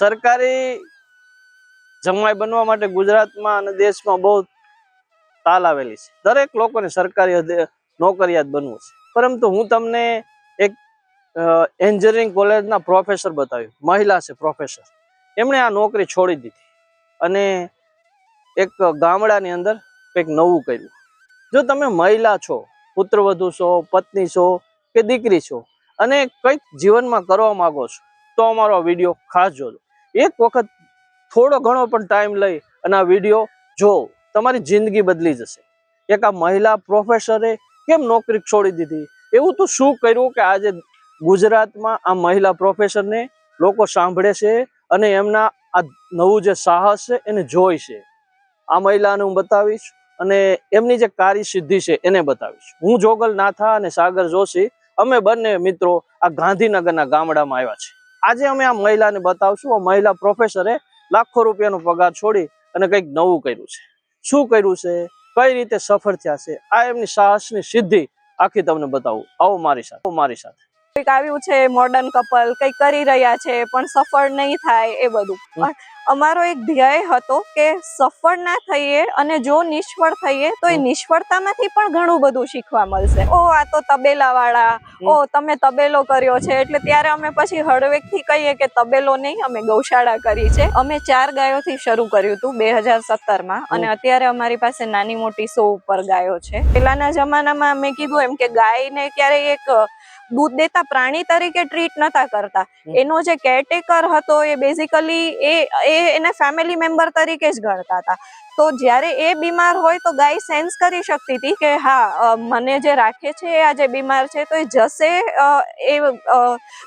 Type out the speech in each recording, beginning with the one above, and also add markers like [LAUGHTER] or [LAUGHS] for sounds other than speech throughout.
સરકારી જમવાઈ બનવા માટે ગુજરાતમાં અને દેશમાં બહુ તાલ આવેલી છે. દરેક લોકોને સરકારી નોકરિયાત બનવું છે. પરંતુ હું તમને એક એન્જિનિયરિંગ કોલેજના પ્રોફેસર બતાવ્યું. મહિલા છે પ્રોફેસર. એમણે આ નોકરી છોડી દીધી અને એક ગામડાની અંદર કંઈક નવું કર્યું. જો તમે મહિલા છો, પુત્રવધુ છો, પત્ની છો કે દીકરી છો અને કંઈક જીવનમાં કરવા માગો છો, તો અમારો વીડિયો ખાસ જોજો. એક વખત થોડો ઘણો પણ ટાઈમ લઈ અને આ વીડિયો જો તમારી જિંદગી બદલી જશે. એક આ મહિલા પ્રોફેસરે કેમ નોકરી છોડી દીધી? એવું તો શું કર્યું કે આજે ગુજરાતમાં આ મહિલા પ્રોફેસરને લોકો સાંભળે છે અને એમના આ નવું જે સાહસ છે એને જોઈ છે. આ મહિલાને હું બતાવીશ અને એમની જે કાર્યસિદ્ધિ છે એને બતાવીશ. હું જોગલ નાથા અને સાગર જોશી. અમે બંને મિત્રો આ ગાંધીનગરના ગામડામાં આવ્યા છે આજે અમે આ મહિલાને બતાવશું. આ મહિલા પ્રોફેસરે લાખો રૂપિયાનો પગાર છોડી અને કંઈક નવું કર્યું છે. શું કર્યું છે? કઈ રીતે સફળ થયા છે? આ એમની સાહસની સિદ્ધિ આખી તમને બતાવું. આવો મારી સાથે. મારી સાથે. કંઈક આવ્યું છે મોડર્ન કપલ કંઈ કરી રહ્યા છે પણ સફળ નહીં થાય એ બધું. પણ અમારો એક ધ્યેય હતો કે સફળ ના થઈએ અને જો નિષ્ફળ થઈએ તો એ નિષ્ફળતામાંથી પણ ઘણું બધું શીખવા મળશે. ઓ આ તો તબેલા વાળા ઓ તમે તબેલો કર્યો છે એટલે ત્યારે અમે પછી હળવેકથી કહીએ કે તબેલો નહીં અમે ગૌશાળા કરી છે. અમે ચાર ગાયોથી શરૂ કર્યું હતું બે હજાર સત્તરમાં અને અત્યારે અમારી પાસે નાની મોટી સો ઉપર ગાયો છે. પેલાના જમાનામાં મેં કીધું એમ કે ગાયને ક્યારેય એક દૂધ દેતા પ્રાણી તરીકે ટ્રીટ નતા કરતા. એનો જે કેરટેકર હતો એ બેઝિકલી એ એ એને ફેમિલી મેમ્બર તરીકે જ ગણતા હતા. તો જ્યારે એ બીમાર હોય તો ગાય સેન્સ કરી શકતી હતી કે હા મને જે રાખે છે એ આજે બીમાર છે તો એ જશે એ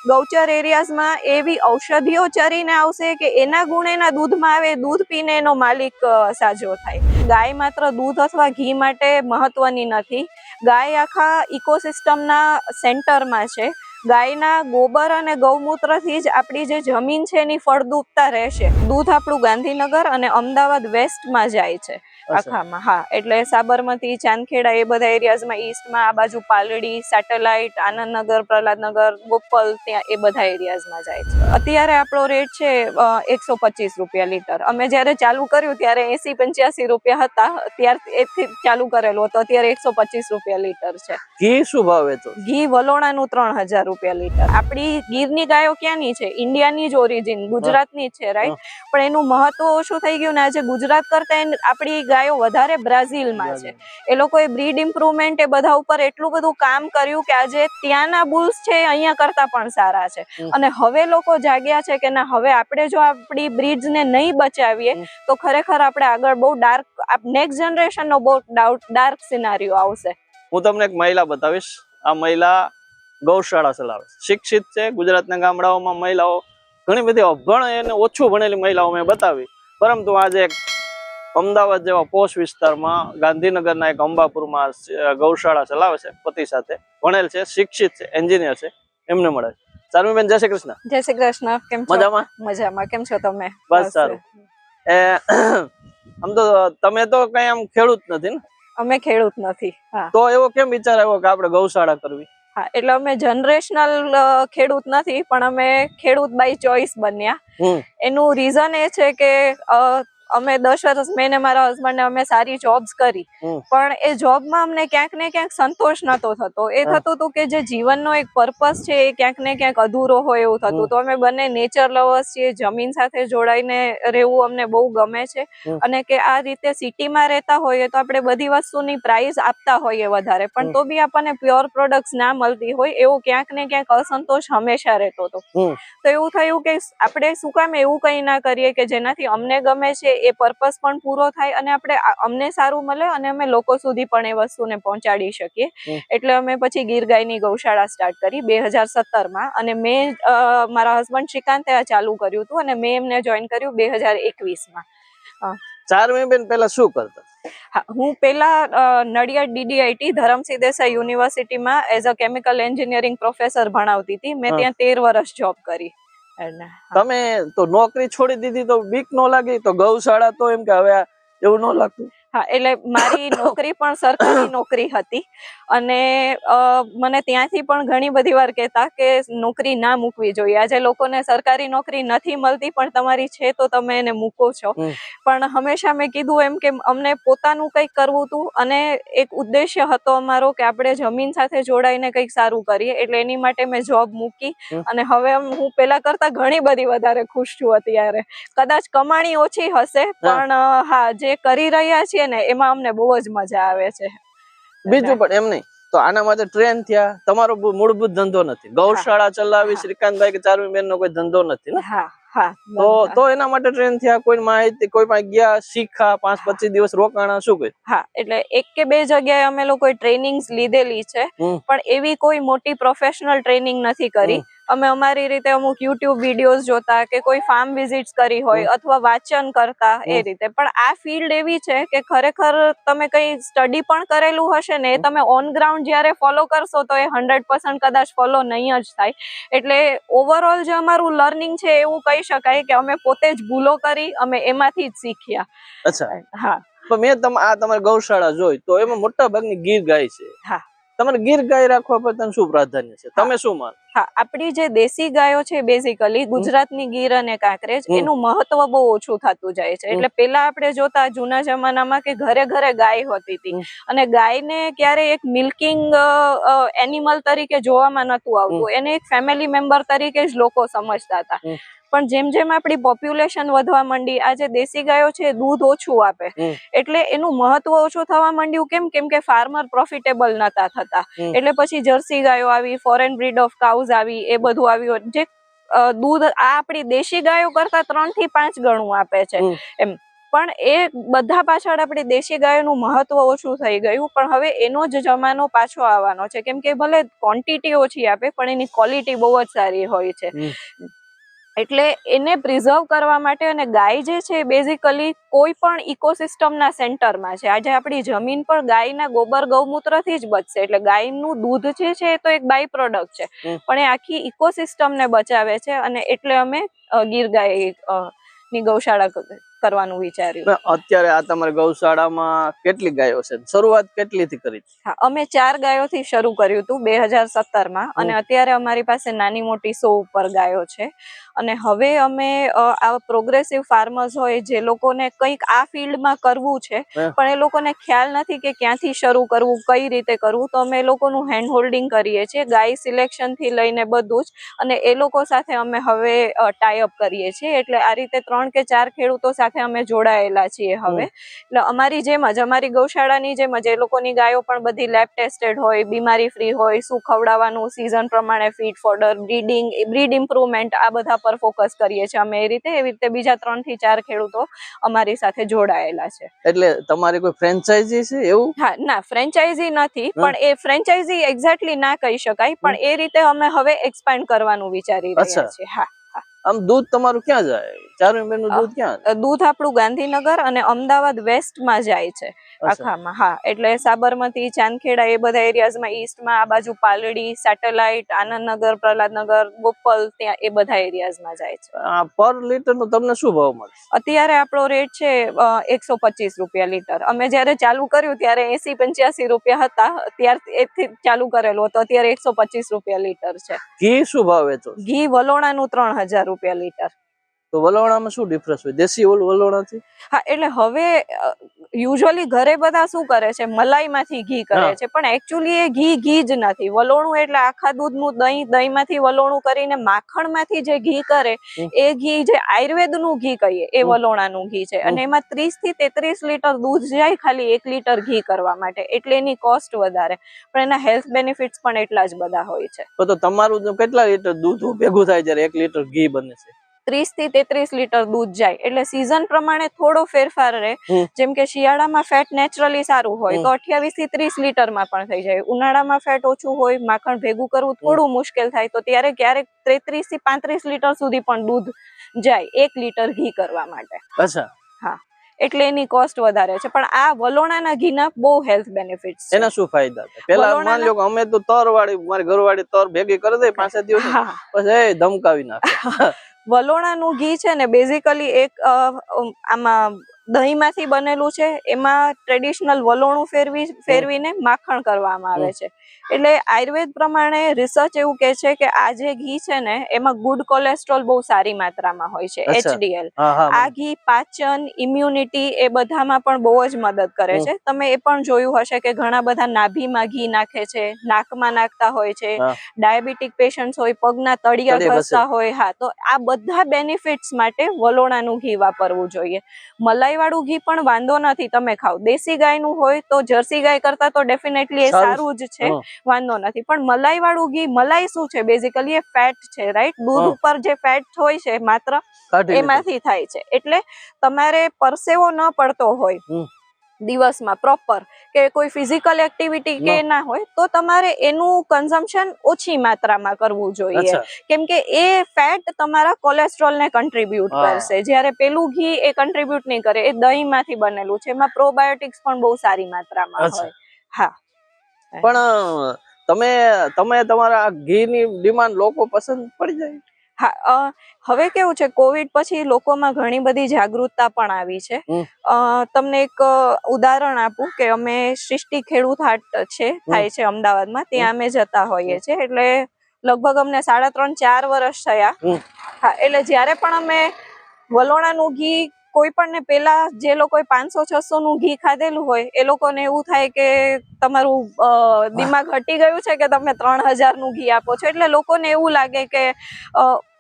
ગૌચર એરિયાઝમાં એવી ઔષધિઓ ચરીને આવશે કે એના ગુણ એના દૂધમાં આવે, દૂધ પીને એનો માલિક સાજો થાય. ગાય માત્ર દૂધ અથવા ઘી માટે મહત્વની નથી. ગાય આખા ઇકોસિસ્ટમના સેન્ટરમાં છે. ગાયના ગોબર અને ગૌમૂત્રથી જ આપણી જે જમીન છે એની ફળદ્રુપતા રહેશે. દૂધ આપણું ગાંધીનગર અને અમદાવાદ વેસ્ટમાં જાય છે. આખામાં હા. એટલે સાબરમતી ચાંદખેડા એ બધા એરિયાઝમાં ઈસ્ટમાં આ બાજુ પાલડી સેટેલાઇટ આનંદનગર પ્રહલાદનગર ગોપલ ત્યાં એ બધા એરિયાઝમાં જાય છે. અત્યારે આપણો રેટ છે એકસો પચીસ રૂપિયા લીટર. અમે જ્યારે ચાલુ કર્યું ત્યારે એસી પંચ્યાસી રૂપિયા હતા. ત્યારથી ચાલુ કરેલું હતું અત્યારે એકસો પચીસ રૂપિયા લીટર છે. ઘી શું ભાવે તો? ઘી વલોણાનું ત્રણ હજાર રૂપિયા લીટર. આપણી ગીરની ગાયો ક્યાંની છે? ઇન્ડિયાની જ ઓરિજિન ગુજરાતની જ છે રાઈટ પણ એનું મહત્વ ઓછું થઈ ગયું ને આજે ગુજરાત કરતા આપણી ગાયો વધારે બ્રાઝિલમાં છે. એ લોકોએ બ્રીડ ઇમ્પ્રુવમેન્ટ એ બધા ઉપર એટલું બધું કામ કર્યું કે આજે ત્યાંના બુલ્સ છે અહીંયા કરતા પણ સારા છે. અને હવે લોકો જાગ્યા છે કે ના હવે આપણે જો આપણી બ્રીડ્સને નહીં બચાવીએ તો ખરેખર આપણે આગળ બહુ ડાર્ક નેક્સ્ટ જનરેશન નો બહુ ડાર્ક સિનારીઓ આવશે. હું તમને એક મહિલા બતાવીશ. આ મહિલા ગૌશાળા ચલાવે શિક્ષિત છે ગુજરાતના ગામડાઓમાં મહિલાઓ ઘણી બધી અભણ અને ઓછું ભણેલી મહિલાઓ મેં બતાવી. પરંતુ આજે એક અમદાવાદ જેવા પોશ વિસ્તારમાં ગાંધીનગરના એક અંબાપુરમાં ગૌશાળા ચલાવે છે પતિ સાથે. ભણેલ છે શિક્ષિત છે એન્જિનિયર છે એમને મળે છે. ચારમીબેન જય શ્રી કૃષ્ણ. જય શ્રી કૃષ્ણ. કેમ છો? મજામાં? મજામાં. કેમ છો તમે? બસ સારું. એ આમ તો તમે તો કઈ આમ ખેડૂત નથી ને? અમે ખેડૂત નથી તો એવો કેમ વિચાર આવ્યો કે આપણે ગૌશાળા કરવી? હા એટલે અમે જનરેશનલ ખેડૂત નથી પણ અમે ખેડૂત બાય ચોઇસ બન્યા. એનું રીઝન એ છે કે અમે દસ વર્ષ મેં મારા હસબન્ડ અમે સારી જોબ્સ કરી. પણ એ જોબમાં અમને ક્યાંક ને ક્યાંક સંતોષ નતો થતો. એ. થતું હતું કે જે જીવનનો એક પર્પસ છે એ ક્યાંક ને ક્યાંક અધૂરો હોય એવું થતું તો અમે બંને નેચર લવર્સ છીએ જમીન સાથે જોડાઈને રહેવું અમને બહુ ગમે છે. અને કે આ રીતે સિટીમાં રહેતા હોઈએ તો આપણે બધી વસ્તુની પ્રાઇસ આપતા હોઈએ વધારે. પણ તો બી આપણને પ્યોર પ્રોડક્ટ્સ ના મળતી હોય એવો ક્યાંક ને ક્યાંક અસંતોષ હંમેશા રહેતો હતો. તો એવું થયું કે આપણે શું કામ એવું કંઈ ના કરીએ કે જેનાથી અમને ગમે છે એ પર્પસ પણ પૂરો થાય અને આપણે અમને સારું મળે અને અમે લોકો સુધી પણ એ વસ્તુને પહોંચાડી શકીએ. એટલે અમે પછી ગીર ગાયની ગૌશાળા સ્ટાર્ટ કરી બે હજાર સત્તરમાં અને મેં મારા હસબન્ડ શ્રીકાંતે આ ચાલુ કર્યું હતું અને મેં એમને જોઈન કર્યું બે હજાર એકવીસમાં. ચારમીબેન પહેલા શું કરતા? હા પેલા નડિયાદ ડીડીઆઈટી ધરમસિંહ દેસાઈ યુનિવર્સિટીમાં as a chemical engineering professor ભણાવતી હતી. મેં ત્યાં તેર વર્ષ જોબ કરી. તમે તો નોકરી છોડી દીધી તો બીક નો લાગી, તો ગૌશાળા તો એમ કે હવે એવું ન લાગતું. હા એટલે મારી [LAUGHS] નોકરી પણ સરકારી નોકરી હતી અને મને ત્યાંથી પણ ઘણી બધી વાર કહેતા કે નોકરી ના મૂકવી જોઈએ. આજે લોકોને સરકારી નોકરી નથી મળતી પણ તમારી છે તો તમે એને મૂકો છો. પણ હંમેશા મેં કીધું એમ કે અમને પોતાનું કંઈક કરવું હતું અને એક ઉદ્દેશ્ય હતો અમારો કે આપણે જમીન સાથે જોડાઈને કંઈક સારું કરીએ. એટલે એની માટે મેં જોબ મૂકી અને હવે હું પેલા કરતા ઘણી બધી વધારે ખુશ છું અત્યારે. કદાચ કમાણી ઓછી હશે પણ હા જે કરી રહ્યા છીએ ને એમાં અમને બહુ જ મજા આવે છે. બીજું પણ એમ નહીં. તો આના માટે ટ્રેન થયા. તમારો મૂળભૂત ધંધો નથી. ગૌશાળા ચલાવી. શ્રીકાંતભાઈ કે ચારમી બેન નો કોઈ ધંધો નથી ને? હા હા. તો તો એના માટે ટ્રેન થયા. કોઈ માહિતી કોઈ પાસે ગયા શીખા પાંચ પચીસ દિવસ રોકાણા શું કોઈ હા એટલે એક કે બે જગ્યાએ અમે લોકો ટ્રેનિંગ લીધેલી છે. પણ એવી કોઈ મોટી પ્રોફેશનલ ટ્રેનિંગ નથી કરી. અમે અમારી રીતે અમુક યુટ્યુબ વિડીયોઝ જોતા કે કોઈ ફાર્મ વિઝિટ્સ કરી હોય અથવા વાંચન કરતા એ રીતે. પણ આ ફિલ્ડ એવી છે કે ખરેખર તમે કઈ સ્ટડી પણ કરેલું હશે ને એ તમે ઓન ગ્રાઉન્ડ જ્યારે ફોલો કરશો તો એ હંડ્રેડ પર્સન્ટ કદાચ ફોલો નહીં જ થાય. એટલે ઓવરઓલ જે અમારું લર્નિંગ છે એવું કહી શકાય કે અમે પોતે જ ભૂલો કરી અમે એમાંથી જ શીખ્યા. અચ્છા. હા. તો મેં તમ આ તમારી ગૌશાળા જોઈ તો એમાં મોટા ભાગની ગીર ગાય છે. હા. તમારે ગીર ગાય રાખવા પર તને શું પ્રાધાન્ય છે? તમે શું માનો? હા આપણી જે દેશી ગાયો છે બેઝિકલી ગુજરાતની ગીર અને કાંકરેજ એનું મહત્વ બહુ ઓછું થતું જાય છે. એટલે પેલા આપણે જોતા જૂના જમાનામાં કે ઘરે ઘરે ગાય હોતી હતી. અને ગાયને ક્યારે એક મિલ્કિંગ એનિમલ તરીકે જોવામાં નતું આવતું. એને એક ફેમિલી મેમ્બર તરીકે જ લોકો સમજતા હતા. પણ જેમ જેમ આપણી પોપ્યુલેશન વધવા માંડી આજે દેશી ગાયો છે દૂધ ઓછું આપે. એટલે એનું મહત્વ ઓછું થવા માંડ્યું કેમ? કેમ કે ફાર્મર પ્રોફિટેબલ નતા થતા. એટલે પછી જર્સી ગાયો આવી ફોરેન બ્રીડ ઓફ કાઉઝ આવી એ બધું આવ્યું જે દૂધ આ આપણી દેશી ગાયો કરતા ત્રણથી પાંચ ગણું આપે છે. એમ. પણ એ બધા પાછળ આપણી દેશી ગાયોનું મહત્વ ઓછું થઈ ગયું. પણ હવે એનો જ જમાનો પાછો આવવાનો છે. કેમ કે ભલે ક્વોન્ટિટી ઓછી આપે પણ એની ક્વોલિટી બહુ જ સારી હોય છે. એટલે એને પ્રિઝર્વ કરવા માટે અને ગાય જે છે બેઝિકલી કોઈ પણ ઇકોસિસ્ટમના સેન્ટરમાં છે. આજે આપણી જમીન પણ ગાયના ગોબર ગૌમૂત્રથી જ બચશે. એટલે ગાયનું દૂધ જે છે એ તો એક બાય પ્રોડક્ટ છે પણ એ આખી ઇકોસિસ્ટમને બચાવે છે અને એટલે અમે ગીર ગાયની ગૌશાળા કરવાનું વિચાર્યું. અત્યારે આ તમારી ગૌશાળામાં કેટલી ગાયો છે? શરૂઆત કેટલી થી કરી હા અમે ચાર ગાયોથી શરૂ કર્યું હતું બે હજાર સત્તરમાં અને અત્યારે અમારી પાસે નાની મોટી સો ઉપર ગાયો છે. અને હવે અમે આ પ્રોગ્રેસિવ ફાર્મર્સ હોય જે લોકોને કંઈક આ ફિલ્ડમાં કરવું છે પણ એ લોકોને ખ્યાલ નથી કે ક્યાંથી શરૂ કરવું કઈ રીતે કરવું તો અમે એ લોકોનું હેન્ડ હોલ્ડિંગ કરીએ છીએ ગાય સિલેક્શનથી લઈને બધું જ. અને એ લોકો સાથે અમે હવે ટાઈઅપ કરીએ છીએ. એટલે આ રીતે ત્રણ કે ચાર ખેડૂતો સાથે અમે જોડાયેલા છીએ હવે. એટલે અમારી જેમ જ અમારી ગૌશાળાની જેમ જ એ લોકોની ગાયો પણ બધી લેબ ટેસ્ટેડ હોય બીમારી ફ્રી હોય શું ખવડાવવાનું સિઝન પ્રમાણે feed fodder breeding breed improvement આ બધા પર ફોકસ કરીએ છીએ અમે. એ રીતે એવી રીતે બીજા ત્રણથી ચાર ખેડૂતો અમારી સાથે જોડાયેલા છે. એટલે તમારી કોઈ ફ્રેન્ચાઇઝી છે એવું? હા ના ફ્રેન્ચાઇઝી નથી પણ એ ફ્રેન્ચાઇઝી એક્ઝેક્ટલી ના કહી શકાય પણ એ રીતે અમે હવે એક્સપાન્ડ કરવાનું વિચારી રહ્યા છીએ હા. આમ દૂધ તમારું ક્યાં જાય? બેનનું દૂધ ક્યાં? દૂધ આપણું ગાંધીનગર અને અમદાવાદ વેસ્ટમાં જાય છે આખામાં. હા એટલે સાબરમતી ચાંદખેડા એ બધા એરિયાઝમાં ઈસ્ટમાં આ બાજુ પાલડી સેટેલાઇટ આનંદનગર પ્રહલાદનગર ગોપલ ત્યાં એ બધા એરિયાઝમાં જાય છે. પર લીટર નો તમને શું ભાવ મળે અત્યારે આપણો રેટ છે એકસો પચીસ રૂપિયા લીટર. અમે જ્યારે ચાલુ કર્યું ત્યારે એસી પંચ્યાસી રૂપિયા હતા ત્યારથી ચાલુ કરેલું હતું અત્યારે એકસો પચીસ રૂપિયા લીટર છે. ઘી શું ભાવ છો? ઘી વલોણાનું ત્રણ હજાર રૂપિયા લીટર તો વલોણામાં શું ડિફરન્સ હોય? દેશી ઓલું વલોણાથી હા એટલે હવે યુઝ્યુઅલી ઘરે બધા શું કરે છે? મલાઈમાંથી ઘી કરે છે પણ એકચ્યુઅલી એ ઘી ઘી જ નથી. વલોણું એટલે આખા દૂધનું દહીં દહીંમાંથી વલોણું કરીને માખણમાંથી જે ઘી કરે એ ઘી જે આયુર્વેદનું ઘી કહીએ એ વલોણાનું ઘી છે. અને એમાં ત્રીસથી તેત્રીસ લીટર દૂધ જાય ખાલી એક લીટર ઘી કરવા માટે. એટલે એની કોસ્ટ વધારે. પણ એના હેલ્થ બેનિફિટ્સ પણ એટલા જ બધા હોય છે. તો તમારું કેટલા લીટર દૂધ ભેગું થાય જ્યારે એક લીટર ઘી બને છે? ત્રીસથી તેત્રીસ લીટર દૂધ જાય. એટલે સિઝન પ્રમાણે થોડો ફેરફાર રહે. જેમ કે શિયાળામાં ફેટ નેચરલી સારું હોય તો અઠ્યાવીસથી ત્રીસ લીટરમાં પણ થઈ જાય. ઉનાળામાં ફેટ ઓછું હોય માખણ ભેગું કરવું થોડું મુશ્કેલ થાય તો ત્યારે ક્યારેક તેત્રીસથી પાંત્રીસ લીટર સુધી પણ દૂધ જાય એક લીટર ઘી કરવા માટે. અચ્છા. એટલે એની કોસ્ટ વધારે છે. પણ આ વલોણાના ઘીના બહુ હેલ્થ બેનિફિટ છે. એના શું ફાયદા છે? પેલા માન લ્યો અમે તો તર વાળી મારી ઘરવાળી તર ભેગી કરી દે પાંચ દિવસ. હા. પછી ધમકાવી નાખે. [LAUGHS] વલોણાનું ઘી છે ને બેઝિકલી એક આમાં દહીંમાંથી બનેલું છે એમાં ટ્રેડિશનલ વલોણું ફેરવી ફેરવીને માખણ કરવામાં આવે છે. એટલે આયુર્વેદ પ્રમાણે રિસર્ચ એવું કહે છે કે આ જે ઘી છે ને એમાં ગુડ કોલેસ્ટ્રોલ બહુ સારી માત્રામાં હોય છે એચડીએલ આ ઘી પાચન ઇમ્યુનિટી એ બધામાં પણ બહુ જ મદદ કરે છે. તમે એ પણ જોયું હશે કે ઘણા બધા નાભીમાં ઘી નાખે છે નાકમાં નાખતા હોય છે ડાયાબિટીક પેશન્ટ્સ હોય પગના તળિયા તળિયે ઘસતા હોય હા તો આ બધા બેનિફિટ્સ માટે વલોણાનું ઘી વાપરવું જોઈએ. મલાઈ વાળું ઘી પણ વાંધો નથી તમે ખાવ દેશી ગાયનું હોય તો જર્સી ગાય કરતા તો ડેફિનેટલી એ સારું. જ છે વાંધો નથી. પણ મલાઈ વાળું ઘી મલાઈ શું છે? બેઝિકલી એ ફેટ છે રાઈટ દૂધ ઉપર જે ફેટ હોય છે માત્ર એમાંથી થાય છે. એટલે તમારે પરસેવો ન પડતો હોય. દિવસમાં પ્રોપર કે કોઈ ફિઝિકલ એક્ટિવિટી કે ના. હોય તો તમારે એનું કન્ઝમ્પશન ઓછી માત્રામાં કરવું જોઈએ. કેમ કે એ ફેટ તમારા કોલેસ્ટ્રોલ ને કન્ટ્રીબ્યુટ કરશે. જ્યારે પેલું ઘી એ કન્ટ્રીબ્યુટ નહીં કરે એ દહીંમાંથી બનેલું છે. એમાં પ્રોબાયોટિક્સ પણ બહુ સારી માત્રામાં. હોય. હા. પણ તમે તમે તમારા ઘીની ડિમાન્ડ લોકો પસંદ પડી જાય? હા અ, હવે કેવું છે કોવિડ પછી લોકોમાં ઘણી બધી જાગૃતતા પણ આવી છે. અ, તમને એક ઉદાહરણ આપું કે અમે સૃષ્ટિ ખેડૂત હાટ છે થાય છે અમદાવાદમાં ત્યાં અમે જતા હોઈએ છીએ. એટલે લગભગ અમને સાડા ત્રણ ચાર વર્ષ થયા. હા એટલે જ્યારે પણ અમે વલોણાનું ઘી કોઈ પણ ને પેલા જે લોકોએ પાંચસો છસો નું ઘી ખાધેલું હોય, એ લોકોને એવું થાય કે તમારું દિમાગ હટી ગયું છે કે તમે ત્રણ હજારનું ઘી આપો છો. એટલે લોકોને એવું લાગે કે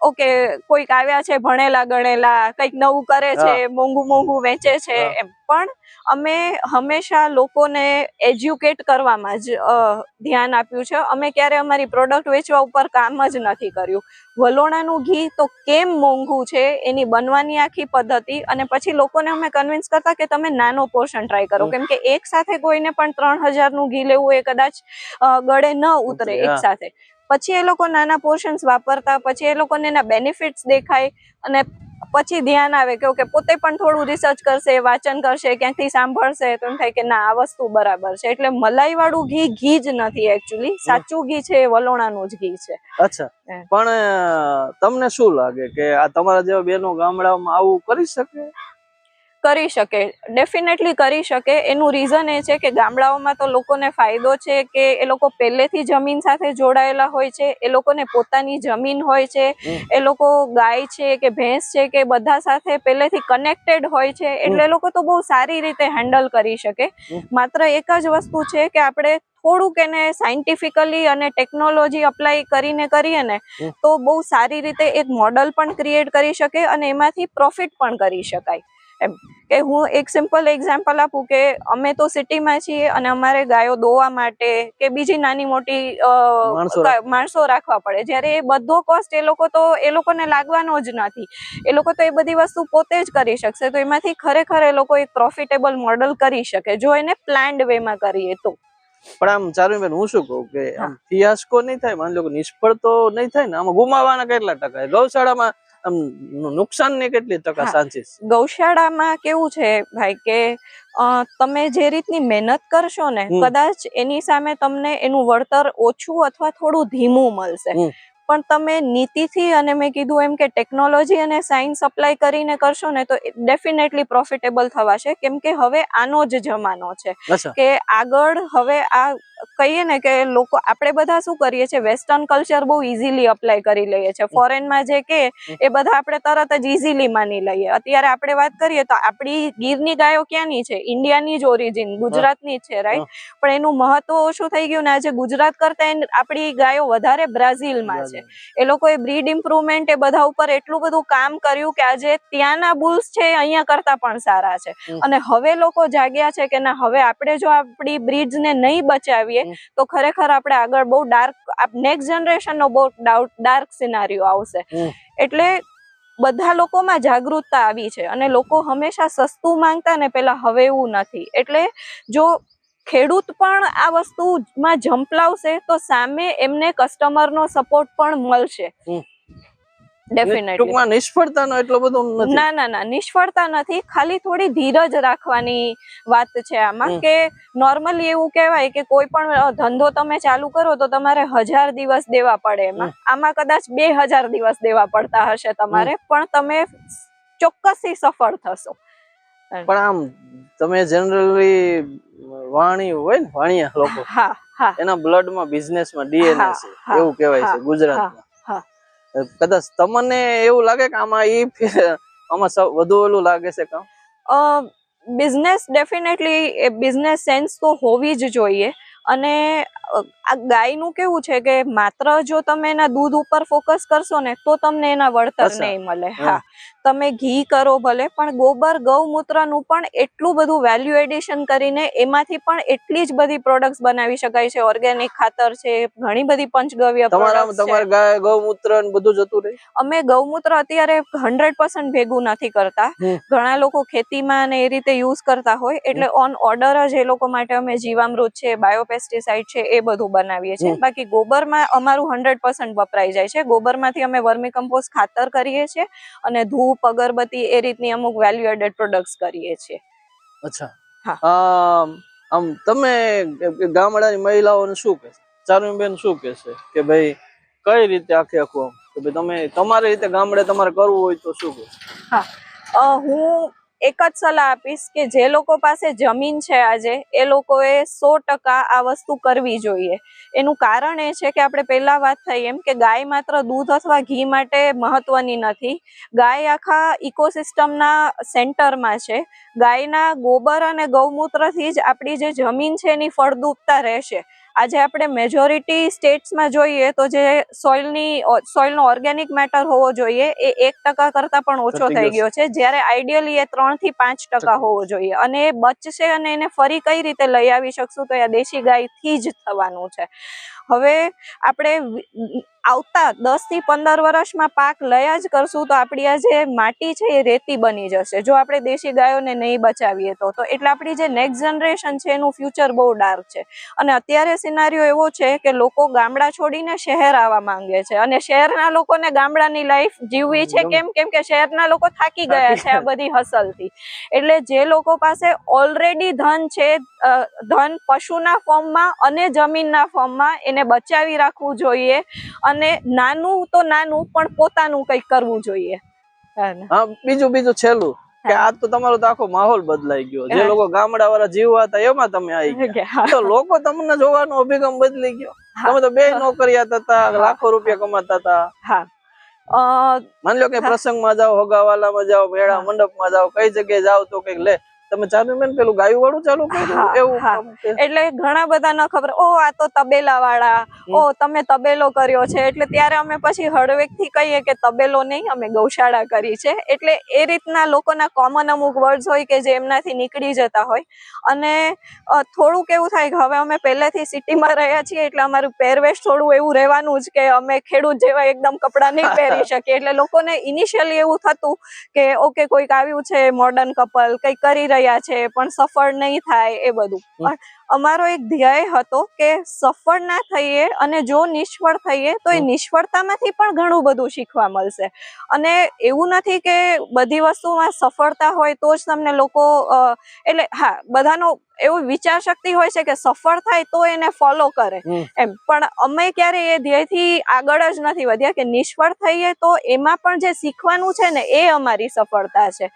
ઓકે કોઈક આવ્યા છે ભણેલા ગણેલા કંઈક નવું કરે છે મોંઘું મોંઘું વેચે છે એમ. પણ અમે હંમેશા લોકોને એજ્યુકેટ કરવામાં જ ધ્યાન આપ્યું છે. અમે ક્યારે અમારી પ્રોડક્ટ વેચવા ઉપર કામ જ નથી કર્યું. વલોણાનું ઘી તો કેમ મોંઘું છે એની બનવાની આખી પદ્ધતિ અને પછી લોકોને અમે કન્વિન્સ કરતા કે તમે નાનો પોર્શન ટ્રાય કરો. કેમ કે એક સાથે કોઈને પણ ત્રણ હજારનું ઘી લેવું એ કદાચ ગળે ન ઉતરે, એક સાથે. પછી એ લોકો નાના પોર્શન્સ વાપરતા પછી એ લોકોને એના બેનિફિટ્સ દેખાય અને પછી ધ્યાન આવે કે ઓકે પોતે પણ થોડું રિસર્ચ કરશે વાંચન કરશે ક્યાંકથી સાંભળશે તો એમ થાય કે ના આ વસ્તુ બરાબર છે. એટલે મલાઈ વાળું ઘી ઘી જ નથી એકચ્યુઅલી સાચું ઘી છે એ વલોણાનું જ ઘી છે. અચ્છા. પણ તમને શું લાગે કે આ તમારા જેવા બેનો ગામડામાં આવું કરી શકે? કરી શકે ડેફિનેટલી કરી શકે. એનું રીઝન એ છે કે ગામડાઓમાં તો લોકોને ફાયદો છે કે એ લોકો પહેલેથી જમીન સાથે જોડાયેલા હોય છે એ લોકોને પોતાની જમીન હોય છે એ લોકો ગાય છે કે ભેંસ છે કે બધા સાથે પહેલેથી કનેક્ટેડ હોય છે એટલે એ લોકો તો બહુ સારી રીતે હેન્ડલ કરી શકે. માત્ર એક જ વસ્તુ છે કે આપણે થોડુંક એને સાયન્ટિફિકલી અને ટેકનોલોજી અપ્લાય કરીને કરીએ ને તો બહુ સારી રીતે એક મોડલ પણ ક્રિએટ કરી શકે અને એમાંથી પ્રોફિટ પણ કરી શકાય. એમ કે હું એક સિમ્પલ એક્ઝામ્પલ આપું કે અમે તો સિટીમાં છીએ અને અમારે ગાયો દોવા માટે કે બીજી નાની મોટી માણસો રાખવા. પડે. જ્યારે એ બધો કોસ્ટ એ લોકો તો એ લોકોને લાગવાનો જ નથી. એ લોકો તો એ બધી વસ્તુ પોતે જ કરી શકશે. તો એમાંથી ખરેખર એ લોકો એક પ્રોફિટેબલ મોડલ કરી શકે જો એને પ્લાન્ડ વેમાં કરીએ તો. પણ આમ ચારુબેન હું શું કહું કે. આમ ફિયાસ્કો નહીં થાય માની લો નિષ્ફળ તો નહીં થાય ને આમાં ગુમાવાના કેટલા ટકા ગૌશાળામાં નુકસાન ને કેટલી ટકા સાચી ચાન્સીસ ગૌશાળામાં કેવું છે ભાઈ કે તમે જે રીતની મહેનત કરશો ને કદાચ એની સામે તમને એનું વળતર ઓછું અથવા થોડું ધીમું મળશે. પણ તમે નીતિથી અને મેં કીધું એમ કે ટેકનોલોજી અને સાયન્સ અપ્લાય કરીને કરશો ને તો ડેફિનેટલી પ્રોફિટેબલ થવાશે. કેમ કે હવે આનો જ જમાનો છે કે આગળ હવે આ કહીએ ને કે લોકો આપણે બધા શું કરીએ છીએ વેસ્ટર્ન કલ્ચર બહુ ઇઝીલી અપ્લાય કરી લઈએ છીએ. ફોરેનમાં જે કે એ બધા આપણે તરત જ ઇઝીલી માની લઈએ. અત્યારે આપણે વાત કરીએ તો આપણી ગીરની ગાયો ક્યાંની છે? ઇન્ડિયાની જ ઓરિજિન ગુજરાતની જ છે રાઈટ પણ એનું મહત્વ ઓછું થઈ ગયું ને આજે ગુજરાત કરતા આપણી ગાયો વધારે બ્રાઝિલમાં છે. એ લોકોએ બ્રીડ ઇમ્પ્રુવમેન્ટ એ બધા ઉપર એટલું બધું કામ કર્યું કે આજે ત્યાંના બુલ્સ છે અહીંયા કરતા પણ સારા છે. અને હવે લોકો જાગ્યા છે કે ના હવે આપણે જો આપણી બ્રીડ્સને નહીં બચાવીએ તો ખરેખર આપણે આગળ બહુ ડાર્ક નેક્સ્ટ જનરેશનનો બહુ બહુ ડાર્ક સિનારીઓ આવશે. એટલે બધા લોકોમાં જાગૃતતા આવી છે અને લોકો હંમેશા સસ્તું માંગતા ને પેલા હવે એવું નથી. એટલે જો ખેડૂત પણ આ વસ્તુમાં જંપલાવશે તો સામે એમને કસ્ટમરનો સપોર્ટ પણ મળશે. ડેફિનેટલી નિષ્ફળતાનો એટલો બધો ના ના ના નિષ્ફળતા નથી. ખાલી થોડી ધીરજ રાખવાની વાત છે આમાં કે નોર્મલી એવું કહેવાય કે કોઈ પણ ધંધો તમે ચાલુ કરો તો તમારે હજાર દિવસ દેવા પડે એમાં. આમાં કદાચ બે હજાર દિવસ દેવા પડતા હશે તમારે પણ તમે ચોક્કસથી સફળ થશો. પણ આમ તમે જનરલી વાણી હોય ને વાણિયા લોકો એના બ્લડમાં બિઝનેસમાં ડીએનએ છે એવું કહેવાય છે ગુજરાતમાં. કદાચ તમને એવું લાગે કે આમાં ઈ આમાં વધુ ઓલું લાગે છે કામ? બિઝનેસ ડેફિનેટલી એ બિઝનેસ સેન્સ તો હોવી જ જોઈએ. અને આ ગાયનું કેવું છે કે માત્ર જો તમે એના દૂધ ઉપર ફોકસ કરશો ને તો તમને એના વળતર. નહીં મળે. હા. તમે ઘી કરો ભલે પણ ગોબર ગૌમૂત્રનું પણ એટલું બધું વેલ્યુ એડિશન કરીને એમાંથી પણ એટલી જ બધી પ્રોડક્ટ્સ બનાવી શકાય છે. ઓર્ગેનિક ખાતર છે ઘણી બધી પંચગવ્ય તમારા ગૌમૂત્ર બધું જતું રહે? અમે ગૌમૂત્ર અત્યારે હંડ્રેડ પર્સન્ટ ભેગું નથી કરતા. ઘણા લોકો ખેતીમાં ને એ રીતે યુઝ કરતા હોય. એટલે ઓન ઓર્ડર જ એ લોકો માટે અમે જીવામૃત છે બાયોપેસ્ટિસાઇડ છે એ બધું બનાવીએ છીએ. બાકી ગોબરમાં અમારું હંડ્રેડ પર્સન્ટ વપરાઈ જાય છે. ગોબરમાંથી અમે વર્મી કમ્પોસ્ટ ખાતર કરીએ છીએ અને ધૂપ અગરબત્તી એ રીતની અમુક વેલ્યુ એડેડ પ્રોડક્ટ્સ કરીએ છીએ. અચ્છા. હા. આમ તમે ગામડાની મહિલાઓને શું કહેશો? ચારુબેન શું કહેશે? કે ભાઈ કઈ રીતે આખે આખું? કે ભાઈ તમે તમારી રીતે ગામડે તમારે કરવું હોય તો શું કહો હા. હું એક જ સલાહ આપીશ કે જે લોકો પાસે જમીન છે આજે, એ લોકોએ સો ટકા આ વસ્તુ કરવી જોઈએ. એનું કારણ એ છે કે આપણે પહેલાં વાત થઈ એમ કે ગાય માત્ર દૂધ અથવા ઘી માટે મહત્વની નથી. ગાય આખા ઇકોસિસ્ટમના સેન્ટરમાં છે. ગાયના ગોબર અને ગૌમૂત્રથી જ આપણી જે જમીન છે એની ફળદ્રુપતા રહેશે. આજે આપણે મેજોરિટી સ્ટેટ્સમાં જોઈએ તો જે સોઇલની સોઇલનો ઓર્ગેનિક મેટર હોવો જોઈએ એ એક ટકા કરતાં પણ ઓછો થઈ ગયો છે. જ્યારે આઈડિયલી એ ત્રણથી પાંચ ટકા હોવો જોઈએ. અને એ બચશે અને એને ફરી કઈ રીતે લઈ આવી શકશું તો એ દેશી ગાયથી જ થવાનું છે. હવે આપણે આવતા દસથી પંદર વર્ષમાં પાક લયા જ કરશું તો આપણી આ જે માટી છે એ રેતી બની જશે. જો આપણે દેશી ગાયોને નહીં બચાવીએ તો તો એટલે આપણી જે નેક્સ્ટ જનરેશન છે એનું ફ્યુચર બહુ ડાર્ક છે. અને અત્યારે સિનારીઓ એવો છે કે લોકો ગામડા છોડીને શહેર આવવા માંગે છે. અને શહેરના લોકોને ગામડાની લાઈફ જીવવી છે કેમ? કેમ કે શહેરના લોકો થાકી ગયા છે આ બધી હસલથી એટલે જે લોકો પાસે ઓલરેડી ધન છે ધન પશુના ફોર્મમાં અને જમીનના ફોર્મમાં એને બચાવી રાખવું જોઈએ. અને નાનું તો નાનું પણ પોતાનું કંઈક કરવું જોઈએ. હા બીજું બીજું છેલ્લું કે. આ તો તમારો તો આખો માહોલ બદલાઈ ગયો. જે લોકો ગામડા વાળા જીવવા હતા એમાં તમે આવી ગયા. તો લોકો તમને જોવાનો અભિગમ બદલી ગયો. તમે તો બે નોકરિયાત હતા લાખો રૂપિયા કમાતા હતા. માની લો કે. પ્રસંગમાં જાઓ હોગાવાલામાં જાઓ મેળા. મંડપમાં જાઓ કઈ જગ્યાએ જાઓ તો કંઈક લે. તમે ચાલુ મેન પેલું ગાયું વાળું ચાલુ કર્યું એવું. એટલે ઘણા બધા ન ખબર ઓ આ તો તબેલા વાળા ઓ તમે તબેલો કર્યો છે. એટલે ત્યારે અમે પછી હળવેકથી કહીએ કે તબેલો નહીં અમે ગૌશાળા કરી છે. એટલે એ રીતના લોકોના કોમન અમુક વર્ડ્સ હોય કે જે એમનાથી નીકળી જતા હોય. અને થોડુંક એવું થાય કે હવે અમે પહેલેથી સિટીમાં રહ્યા છીએ એટલે અમારું પહેરવેશ થોડું એવું રહેવાનું જ કે અમે ખેડૂત જેવા એકદમ કપડાં નહીં પહેરી શકીએ. એટલે લોકોને ઇનિશિયલી એવું થતું કે ઓકે કોઈક આવ્યું છે મોડર્ન કપલ કંઈક કરી રહ્યા છે પણ સફળ નહીં થાય એ બધું. પણ અમારો એક ધ્યેય હતો કે સફળ ના થઈએ અને જો નિષ્ફળ થઈએ તો એ નિષ્ફળતામાંથી પણ ઘણું બધું શીખવા મળશે. અને એવું નથી કે બધી વસ્તુમાં સફળતા હોય તો જ તમને લોકો એટલે હા બધાનો એવો વિચાર શક્તિ હોય છે કે સફળ થાય તો એને ફોલો કરે. એમ પણ અમે ક્યારે એ ધ્યેયથી આગળ જ નથી વધ્યા કે નિષ્ફળ થઈએ તો એમાં પણ જે શીખવાનું છે ને એ અમારી સફળતા છે.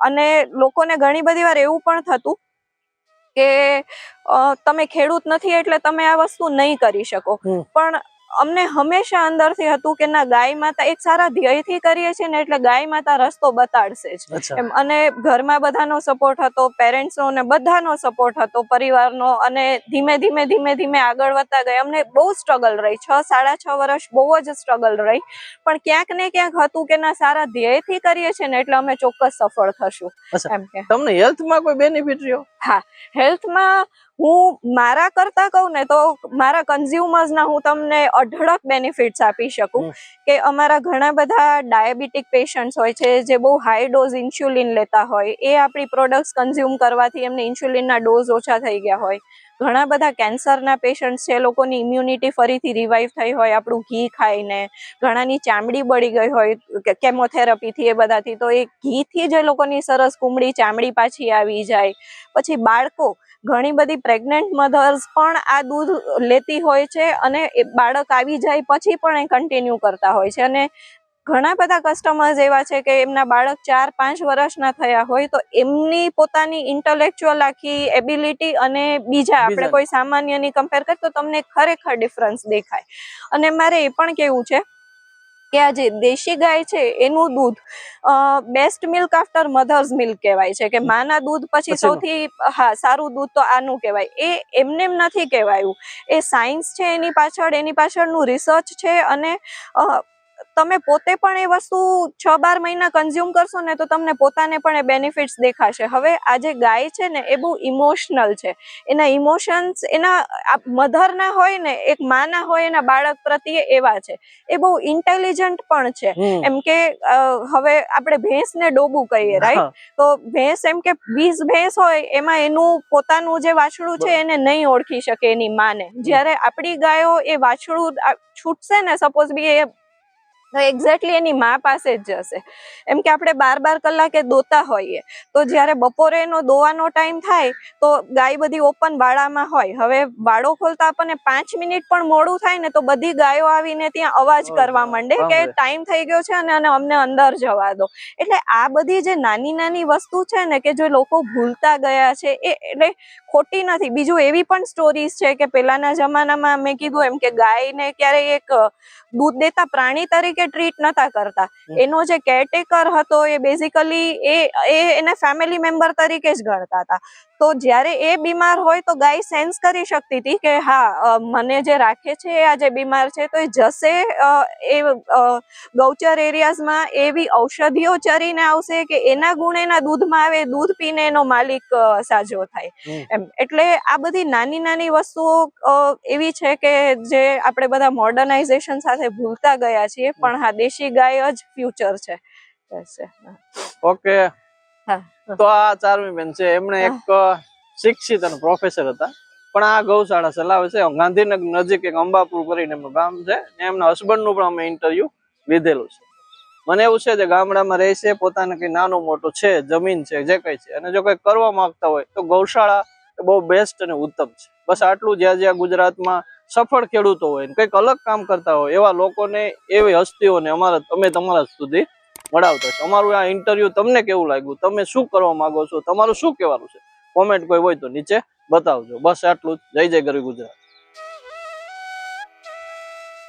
અને લોકોને ઘણી બધી વાર એવું પણ થતું કે તમે ખેડૂત નથી એટલે તમે આ વસ્તુ નહીં કરી શકો. પણ અમને હંમેશા અંદરથી હતું કે ના ગાય માતા એક સારા ધ્યેયથી કરીએ છીએ ને એટલે ગાય માતા રસ્તો બતાડશે જ. એમ અને ઘરમાં બધાનો સપોર્ટ હતો પેરેન્ટ્સનો ને બધાનો સપોર્ટ હતો પરિવારનો અને ધીમે ધીમે ધીમે ધીમે આગળ વધતા ગયા. અમને બહુ સ્ટ્રગલ રહી. છ સાડા છ વર્ષ બહુ જ સ્ટ્રગલ રહી. પણ ક્યાંક ને ક્યાંક હતું કે ના સારા ધ્યેયથી કરીએ છીએ ને એટલે અમે ચોક્કસ સફળ થશું. એમ કે. તમને હેલ્થમાં કોઈ બેનિફિટ રહ્યો? હા હેલ્થમાં હું મારા કરતા કહું ને તો મારા કન્ઝ્યુમર્સના હું તમને અઢળક બેનિફિટ્સ આપી શકું કે અમારા ઘણા બધા ડાયાબિટીક પેશન્ટ્સ હોય છે જે બહુ હાઈ ડોઝ ઇન્સ્યુલિન લેતા હોય એ આપણી પ્રોડક્ટ્સ કન્ઝ્યુમ કરવાથી એમને ઇન્સ્યુલિનના ડોઝ ઓછા થઈ ગયા હોય. ઘણા બધા કેન્સરના પેશન્ટ્સ છે એ લોકોની ઇમ્યુનિટી ફરીથી રિવાઈવ થઈ હોય આપણું ઘી ખાઈને. ઘણાની ચામડી બળી ગઈ હોય કેમોથેરાપીથી એ બધાથી. તો એ ઘીથી જ લોકોની સરસ કુમળી ચામડી પાછી આવી જાય. પછી બાળકો ઘણી બધી પ્રેગ્નન્ટ મધર્સ પણ આ દૂધ લેતી હોય છે અને એ બાળક આવી જાય પછી પણ એ કન્ટિન્યુ કરતા હોય છે. અને ઘણા બધા કસ્ટમર્સ એવા છે કે એમના બાળક ચાર પાંચ વર્ષના થયા હોય તો એમની પોતાની ઇન્ટલેક્ચ્યુઅલ આખી એબિલિટી અને બીજા આપણે કોઈ સામાન્યની કમ્પેર કરીએ તો તમને ખરેખર ડિફરન્સ દેખાય. અને મારે એ પણ કેવું છે કે આ જે દેશી ગાય છે એનું દૂધ best milk after mother's milk કહેવાય છે કે માના દૂધ પછી સૌથી હા સારું દૂધ તો આનું કહેવાય. એ એમને એમ નથી કહેવાયું. એ સાયન્સ છે એની પાછળ એની પાછળનું રિસર્ચ છે અને તમે પોતે પણ એ વસ્તુ છ બાર મહિના કન્ઝ્યુમ કરશો ને તો તમને પોતાને પણ એ બેનિફિટ્સ દેખાશે. હવે આ જે ગાય છે ને એ બહુ ઇમોશનલ છે. એના ઇમોશન્સ એના મધરના હોય ને એક માના હોય એના બાળક પ્રત્યે એવા છે. એ બહુ ઇન્ટેલિજન્ટ પણ છે. એમ કે હવે આપણે ભેંસને ડોબું કહીએ રાઈટ તો ભેંસ એમ કે વીસ ભેંસ હોય એમાં એનું પોતાનું જે વાછડું છે એને નહીં ઓળખી શકે એની માને. જ્યારે આપણી ગાયો એ વાછડું છૂટશે ને સપોઝ બી એ તો એક્ઝેક્ટલી એની મા પાસે જ જશે. એમ કે આપણે બાર બાર કલાકે દોતા હોઈએ. તો જ્યારે બપોરે એનો દોવાનો ટાઈમ થાય તો ગાય બધી ઓપન વાડામાં હોય. હવે વાડો ખોલતા આપણને પાંચ મિનિટ પણ મોડું થાય ને તો બધી ગાયો આવીને ત્યાં અવાજ કરવા માંડે કે ટાઈમ થઈ ગયો છે અને અમને અંદર જવા દો. એટલે આ બધી જે નાની નાની વસ્તુ છે ને કે જે લોકો ભૂલતા ગયા છે એ એટલે ખોટી નથી. બીજું એવી પણ સ્ટોરીઝ છે કે પહેલાના જમાનામાં મેં કીધું એમ કે ગાયને ક્યારેય એક દૂધ દેતા પ્રાણી તરીકે ટ્રીટ નતા કરતા. એનો જે કેરટેકર હતો એ બેઝિકલી એ એ એને ફેમિલી મેમ્બર તરીકે જ ગણતા હતા. તો જ્યારે એ બીમાર હોય તો ગાય સેન્સ કરી શકતી હતી કે હા મને જે રાખે છે એ આજે બીમાર છે તો એ જશે એ ગૌચર એરિયાઝમાં એવી ઔષધિઓ ચરીને આવશે કે એના ગુણ એના દૂધમાં આવે દૂધ પીને એનો માલિક સાજો થાય એમ એટલે આ બધી નાની નાની વસ્તુઓ એવી છે કે જે આપણે બધા મોડર્નાઇઝેશન સાથે ભૂલતા ગયા છીએ પણ હા દેશી ગાય જ ફ્યુચર છે. ઓકે. તો આ ચારમી બેન છે. એમણે એક શિક્ષિત અને પ્રોફેસર હતા. પણ આ ગૌશાળા ચલાવે છે. ગાંધીનગર નજીક એક અંબાપુર કરીને એમનું ગામ છે એમના હસબન્ડનું પણ અમે ઇન્ટરવ્યુ લીધેલું છે. મને એવું છે કે ગામડામાં રહે છે, પોતાને કઈ નાનું મોટું છે, જમીન છે, જે કઈ છે. અને જો કઈ કરવા માંગતા હોય તો ગૌશાળા બહુ બેસ્ટ અને ઉત્તમ છે. બસ આટલું જ્યાં જ્યાં ગુજરાતમાં સફળ ખેડૂતો હોય કંઈક અલગ કામ કરતા હોય એવા લોકોને, એવી હસ્તીઓને અમારા, અમે તમારા સુધી મળાવતા છે. અમારું આ ઇન્ટરવ્યુ તમને કેવું લાગ્યું? તમે શું કરવા માંગો છો? તમારું શું કહેવાનું છે? કોમેન્ટ કોઈ હોય તો નીચે બતાવજો. બસ આટલું જ. જય જય ગરી ગુજરાત.